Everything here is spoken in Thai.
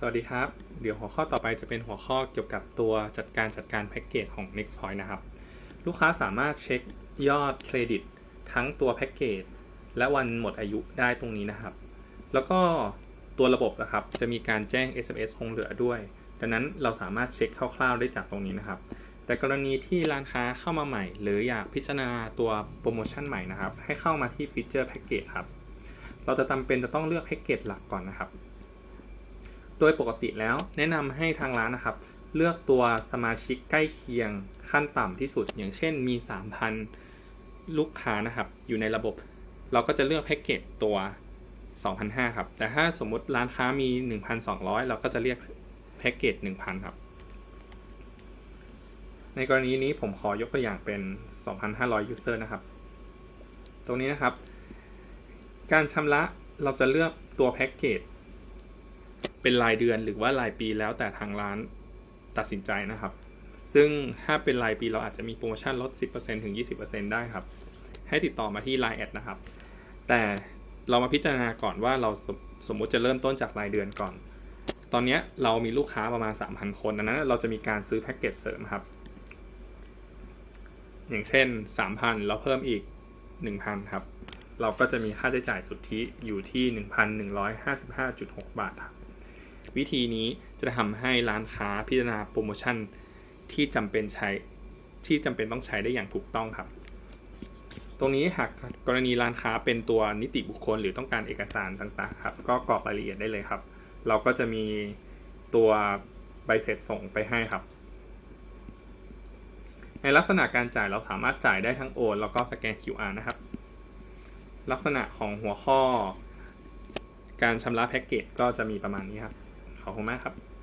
สวัสดีครับ เดี๋ยวหัวข้อต่อไปจะเป็นหัวข้อเกี่ยวกับตัวจัดการจัดการแพ็กเกจของ NextPoint นะครับ ลูกค้าสามารถเช็คยอดเครดิตทั้งตัวแพ็กเกจและวันหมดอายุได้ตรงนี้นะครับ แล้วก็ตัวระบบนะครับจะมีการแจ้ง SMS คงเหลือด้วย ดังนั้นเราสามารถเช็คคร่าวๆได้จากตรงนี้นะครับ แต่กรณีที่ร้านค้าเข้ามาใหม่ หรืออยากพิจารณาตัวโปรโมชั่นใหม่นะครับ ให้เข้ามาที่ฟีเจอร์แพ็กเกจครับ เราจะจำเป็นจะต้องเลือกแพ็กเกจหลักก่อนนะครับ โดยปกติแล้วแนะนำให้ทางร้านนะครับ เลือกตัวสมาชิกใกล้เคียงขั้นต่ำที่สุด อย่างเช่นมี 3,000 ลูกค้านะครับ อยู่ในระบบ เราก็จะเลือกแพ็กเกจตัว 2,500 ครับ แต่ถ้าสมมุติร้านค้ามี 1,200 เราก็จะเรียกแพ็กเกจ 1,000 ครับ ในกรณีนี้ผมขอยกตัวอย่างเป็น 2,500 user นะครับ ตรงนี้นะครับ การชำระเราจะเลือกตัวแพ็กเกจ เป็นรายเดือนหรือว่ารายปีแล้วแต่ทางร้านตัดสินใจนะครับ ซึ่งถ้าเป็นรายปีเราอาจจะมีโปรโมชั่นลด 10%ถึง 20%ได้ครับ ให้ติดต่อมาที่ Line แอดนะครับ แต่เรามาพิจารณาก่อนว่าเราสมสมมุติจะเริ่มต้นจากรายเดือนก่อน ตอนนี้เรามีลูกค้าประมาณ 3,000 คนดังนั้นเราจะมีการซื้อแพ็กเกจเสริมครับ อย่างเช่น 3,000 แล้วเพิ่มอีก 1,000 ครับ เราก็จะมีค่าใช้จ่ายสุทธิอยู่ที่ 1,155.6 บาทครับ วิธีนี้จะทำให้ร้านค้าพิจารณาโปรโมชั่นที่จำเป็นใช้ที่จำเป็นต้องใช้ได้อย่างถูกต้องครับ ตรงนี้หากกรณีร้านค้าเป็นตัวนิติบุคคล หรือต้องการเอกสารต่างๆครับ ก็กรอกรายละเอียดได้เลยครับ เราก็จะมีตัวใบเสร็จส่งไปให้ครับ ในลักษณะการจ่ายเราสามารถจ่ายได้ทั้งโอนแล้วก็สแกน QR นะครับ ลักษณะของหัวข้อ การชำระแพ็กเกจก็จะมีประมาณนี้ครับ ขอบคุณมากครับ